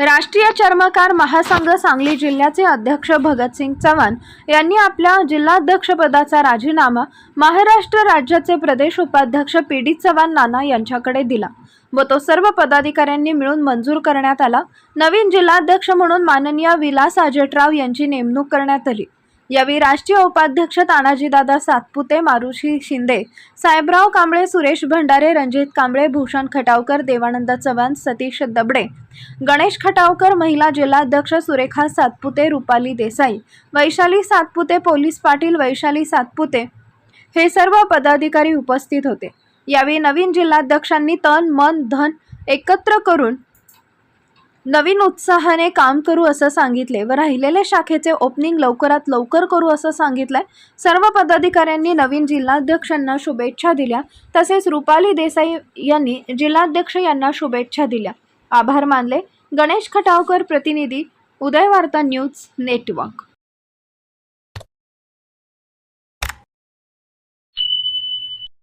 राष्ट्रीय चर्मकार महासंघ सांगली जिल्ह्याचे अध्यक्ष भगतसिंग चव्हाण यांनी आपल्या जिल्हाध्यक्षपदाचा राजीनामा महाराष्ट्र राज्याचे प्रदेश उपाध्यक्ष पी डी चव्हाण नाना यांच्याकडे दिला. व तो सर्व पदाधिकाऱ्यांनी मिळून मंजूर करण्यात आला. नवीन जिल्हाध्यक्ष म्हणून माननीय विलास आजेटराव यांची नेमणूक करण्यात आली. यावेळी राष्ट्रीय उपाध्यक्ष तानाजीदादा सातपुते मारुशी शिंदे साहेबराव कांबळे सुरेश भंडारे रणजित कांबळे भूषण खटावकर देवानंद चव्हाण सतीश दबडे गणेश खटावकर महिला जिल्हाध्यक्ष सुरेखा सातपुते रुपाली देसाई वैशाली सातपुते पोलीस पाटील वैशाली सातपुते हे सर्व पदाधिकारी उपस्थित होते. यावेळी नवीन जिल्हाध्यक्षांनी तन मन धन एकत्र करून नवीन उत्साहाने काम करू असं सांगितले व राहिलेल्या शाखेचे ओपनिंग लवकरात लवकर करू असं सांगितलंय. सर्व पदाधिकाऱ्यांनी नवीन जिल्हाध्यक्षांना शुभेच्छा दिल्या. तसेच रुपाली देसाई यांनी जिल्हाध्यक्ष यांना शुभेच्छा दिल्या. आभार मानले. गणेश खटावकर प्रतिनिधी उदयवार्ता न्यूज नेटवर्क.